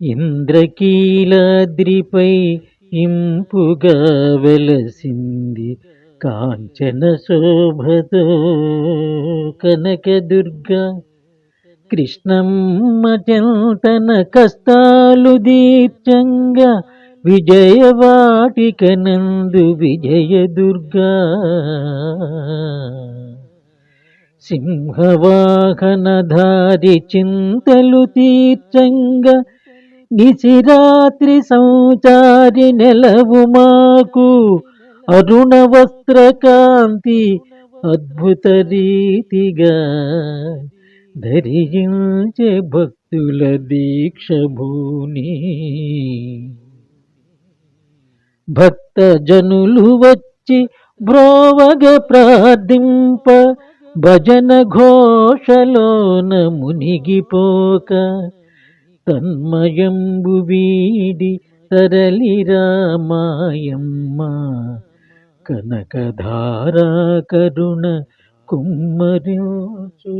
ఇంద్రకీలాద్రిపై ఇంపుగా వెలసింది కాంచన శోభతో కనకదుర్గా కృష్ణమ్మ చెంతన కష్టాలు దీర్ఘంగా విజయవాటిక నందు విజయదుర్గా. సింహవాహనధారి చింతలు తీర్చంగా నిశిరాత్రి సంచారి నెలవు మాకు. అరుణ వస్త్రకాంతి అద్భుత రీతిగా ధరించే భక్తుల దీక్ష భూని భక్త జనులు వచ్చి బ్రోవగ ప్రార్థింప భజన ఘోషలోన మునిగిపోక తన్మయంబు వీడి తరలి రామాయమ్మ. కనకధారా కరుణ కుమ్మరించు.